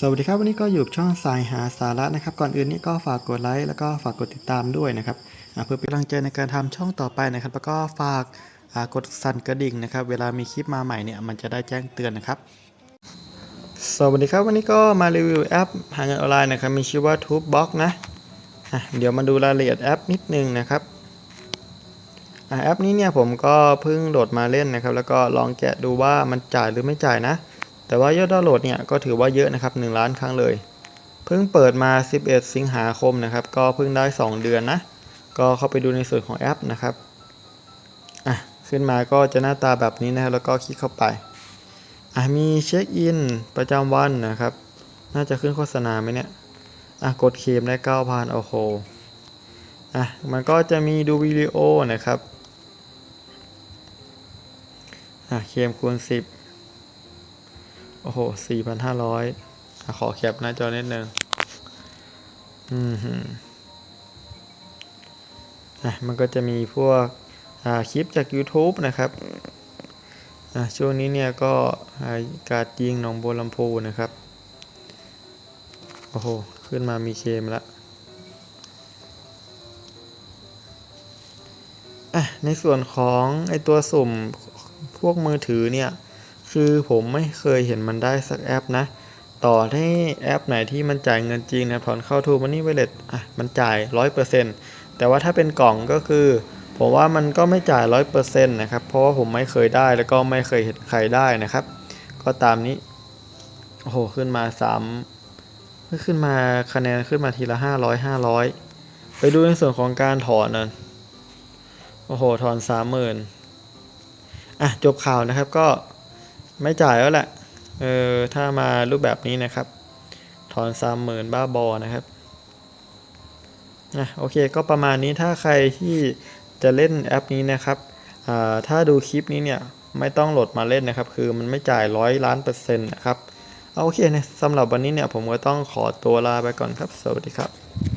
สวัสดีครับวันนี้ก็อยู่ช่องสายหาสาระนะครับ ก่อนอื่นนี่ก็ฝากกดไลค์แล้วก็ฝากกดติดตามด้วยนะครับเพื่อเป็นกำลังใจในการทำช่องต่อไปนะครับ แล้วก็ฝากกดสั่นกระดิ่งนะครับ เวลามีคลิปมาใหม่เนี่ยมันจะได้แจ้งเตือนนะครับ สวัสดีครับวันนี้ก็มารีวิวแอปหาเงินออนไลน์นะครับมีชื่อว่า TubeBox นะะเดี๋ยวมาดูรายละเอียดแอปนิดนึงนะครับอแอปนี้เนี่ยผมก็เพิ่งโหลดมาเล่นนะครับ แล้วก็ลองแกะดูว่ามันจ่ายหรือไม่จ่ายนะ แต่ว่ายอดดาวน์โหลดเนี่ยก็ถือว่าเยอะนะครับ 1 ล้านครั้งเลย เพิ่งเปิดมา 11 สิงหาคมนะครับ ก็เพิ่งได้ 2 เดือนนะ ก็เข้าไปดูในส่วนของแอปนะครับ อะ ขึ้นมาก็จะหน้าตาแบบนี้นะครับ แล้วก็คลิกเข้าไป อะ มีเช็คอินประจำวันนะครับ น่าจะขึ้นโฆษณาไหมเนี่ย อะ กดเคมได้ 9,000 โอ้โห อะ มันก็จะมีดูวิดีโอนะครับ อะ เคมคูณ 10 โอ้โหสี่พันห้าร้อยขอแคปหน้าจอนิดนึง อืมฮึอะมันก็จะมีพวกคลิปจาก YouTube นะครับ ช่วงนี้เนี่ยก็การยิงหนองบัวลำพูนะครับ โอ้โห ขึ้นมามีเคมแล้วอะในส่วนของไอตัวสุ่มพวกมือถือเนี่ย คือผมไม่เคยเห็นมันได้สักแอปนะ ต่อให้แอปไหนที่มันจ่ายเงินจริงนะถอนเข้าทูมันนี่เวเลตอะมันจ่าย100%แต่ว่าถ้าเป็นกล่องก็คือ ผมว่ามันก็ไม่จ่าย100%นะครับ เพราะว่าผมไม่เคยได้แล้วก็ไม่เคยเห็นใครได้นะครับ ก็ตามนี้ โอ้โห ขึ้นมา3ขึ้นมาคะแนนขึ้นมาทีละ500 500ไปดูในส่วนของการถอนนะโอ้โห ถอน30,000อะ จบข่าวนะครับก็ ไม่จ่ายแล้วแหละ เออ ถ้ามารูปแบบนี้นะครับ ถอนสามหมื่นบ้าบอนะครับนะโอเค ก็ประมาณนี้ถ้าใครที่จะเล่นแอปนี้นะครับอ่าถ้าดูคลิปนี้เนี่ยไม่ต้องโหลดมาเล่นนะครับ คือมันไม่จ่ายร้อยล้านเปอร์เซ็นต์นะครับเอาโอเคนะสำหรับวันนี้เนี่ยผมก็ต้องขอตัวลาไปก่อนครับ สวัสดีครับ